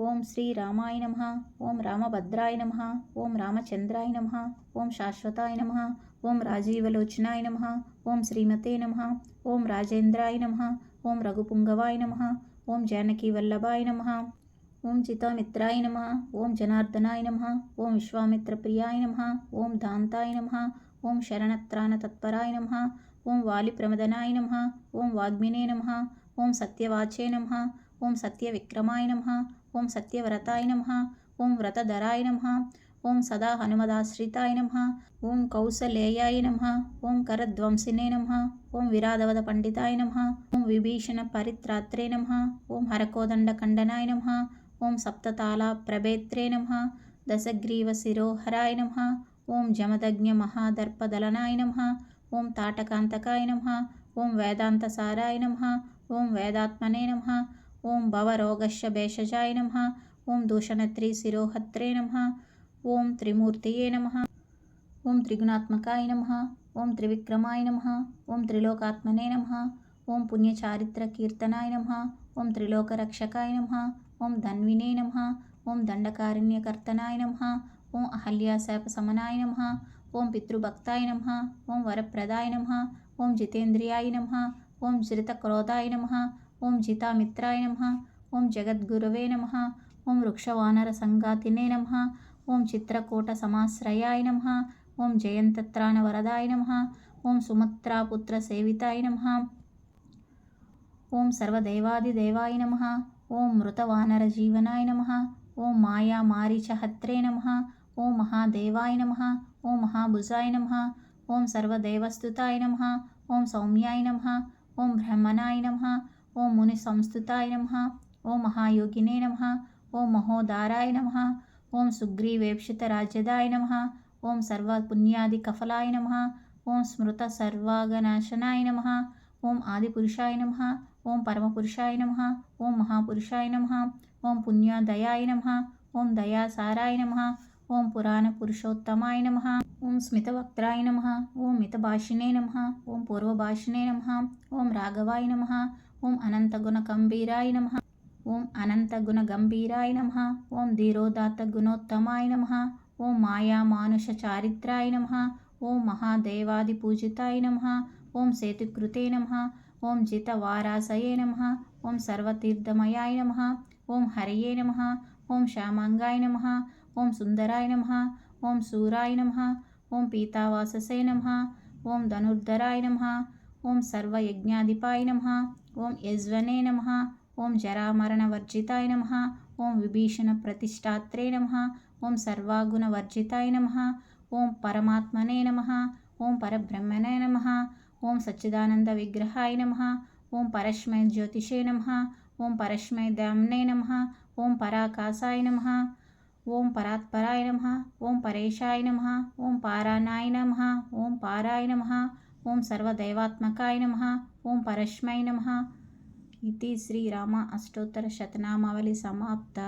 ఓం శ్రీ రామాయ నమ ఓం రామభద్రాయ నమ ఓం రామచంద్రాయ నమ ఓం శాశ్వతాయ నమ ఓం రాజీవలోచనాయ నమ ఓం శ్రీమతే నమ ఓం రాజేంద్రాయ నమ ఓం రఘుపుంగవాయ నమ ఓం జానకీ వల్లభాయ నమ ఓం చితామిత్రాయ నమ ఓం జనార్దనాయ నమ ఓం విశ్వామిత్రప్రియాయ నమ ఓం దాంతాయ నమ ఓం శరణత్రాణతత్పరాయ నమ ఓం వాలిప్రమదనాయ నమ ఓం వాగ్మినే నమ ఓం సత్యవాచే నమ ఓం సత్య విక్రమాయ నమ ఓం సత్యవ్రతాయ నమ ఓం వ్రతధరాయ నమ ఓం సదా హనుమదాశ్రితాయ నమ ఓం కౌసలేయాయ నమ ఓం కరధ్వంసినే నమ ఓం విరాధవద పండితాయ నమ ఓం విభీషణ పరిత్రాత్రే నమ ఓం హరకోదండ ఖండనాయ నమ ఓం సప్తతాళ ప్రభేత్రే నమ దశగ్రీవ శిరోహరాయ నమ ఓం జమదజ్ఞ మహాదర్పదలనాయ నమ ఓం తాటకాంతకాయ నమ ఓం వేదాంతసారాయ నమ ఓం వేదాత్మనే నమ ఓం భవరోగశ భేషజాయ నమ ఓం దూషణత్రి శిరోహత్రే నమ ఓం త్రిమూర్తియే నమ ఓం త్రిగుణాత్మకాయ నమ ఓం త్రివిక్రమాయ నమ ఓం త్రిలోకాత్మనే నమ ఓం పుణ్యచారిత్ర కీర్తనాయ నమ ఓం త్రిలోకరక్షకాయ నమ ఓం ధన్వినే నమ ఓం దండకారణ్యకర్తనాయ నమ ఓం అహల్యాశాప సమనాయ నమ ఓం పితృభక్తాయ నమ ఓం వరప్రదాయ నమ ఓం జితేంద్రియాయ నమ ఓం జితామిత్రాయ నమ ఓం జగద్గురవే నమ ఓం వృక్షవానర సంగాతినే నమ ఓం చిత్రకూట సమాశ్రయాయ నమ ఓం జయంతత్రాణవరదాయ నమ ఓం సుమత్రాపుత్ర సేవితాయ నమ ఓం సర్వదేవాదిదేవాయ నమ ఓం మృతవానర జీవనాయ నమ ఓం మాయా మారీచ హత్రే నమ ఓం మహాదేవాయ నమ ఓం మహాభుజాయ నమ ఓం సర్వదేవస్థుతాయ నమ ఓం సౌమ్యాయ నమ ఓం బ్రహ్మణాయ నమ ఓ ముని సంస్థుతాయ నమ ఓ మహాయోగినే నమ ఓం మహోదారాయ నమ ఓం సుగ్రీవేక్షిత రాజ్యదాయ నమ ఓం సర్వపుణ్యాది కఫలాయ నమ ఓం స్మృత సర్వాగనాశనాయ నమ ఓం ఆదిపురుషాయ నమ ఓం పరమపురుషాయ నమ ఓం మహాపురుషాయ నమ ఓం పుణ్యదయాయ నమ ఓం దయాసారాయ నమ ఓం పురాణ పురుషోత్తమాయ నమ ఓం స్మితవక్త్రాయ నమ ఓం మితభాషిణే నమ ఓం పూర్వభాషిణే నమ ఓం రాఘవాయ నమ ఓం అనంతగుణకంభీరాయ నమ ఓం అనంతగుణగంభీరాయ నమ ఓం ధీరోదాత్త గుణోత్తమాయ నమ ఓం మాయా మానుష చారిత్రాయ నమ ఓం మహాదేవాది పూజితాయ నమ ఓం సేతుకృతే నమ ఓం జితవారాసయే నమ ఓం సర్వతీర్థమయాయ నమ ఓం హరియే నమ ఓం శ్యామాంగాయ నమ ఓం సుందరాయ నమ ఓం సూరాయ నమ ఓం పీతావాససే నమ ఓం ధనుర్ధరాయ నమ ఓం సర్వయజ్ఞాధిపాయ నమ ఓం యజ్వనే నమ ఓం జరామరణవర్జితాయ నమ ఓం విభీషణ ప్రతిష్టాత్రే నమ ఓం సర్వాగుణవర్జితాయ నమ ఓం పరమాత్మనే నమ ఓం పరబ్రహ్మనే నమ ఓం సచ్చిదానంద విగ్రహాయ నమ ఓం పరస్మై జ్యోతిషే నమ ఓం పరస్మై దామ్నే నమ ఓం పరాకాశాయ నమ ఓం పరాత్పరాయ నమ ఓం పరేశాయ నమ ఓం పారానాయ నమ ఓం పారాయ నమ ఓం సర్వదైవాత్మకాయ నమ ఓం పరస్మై నమ. ఇది శ్రీరామ అష్టోత్తర శతనామావళి సమాప్త.